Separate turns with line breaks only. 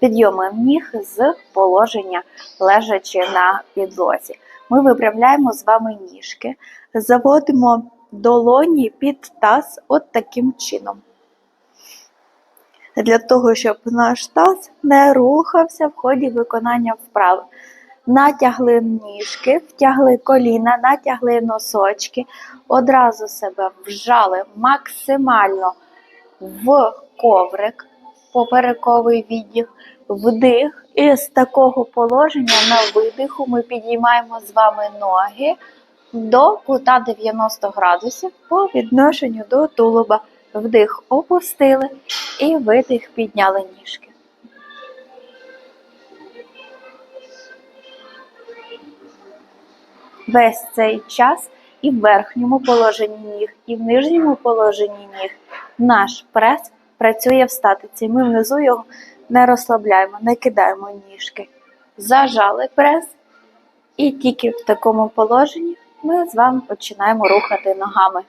підйомом ніг з положення лежачи на підлозі. Ми виправляємо з вами ніжки, заводимо долоні під таз от таким чином. Для того, щоб наш таз не рухався в ході виконання вправи. Натягли ніжки, втягли коліна, натягли носочки, одразу себе вжали максимально в коврик, поперековий відділ, вдих. І з такого положення на видиху ми підіймаємо з вами ноги до кута 90 градусів по відношенню до тулуба. Вдих опустили і видих підняли ніжки. Весь цей час і в верхньому положенні ніг, і в нижньому положенні ніг наш прес працює в статиці. Ми внизу його не розслабляємо, не кидаємо ніжки. Зажали прес, і тільки в такому положенні ми з вами починаємо рухати ногами.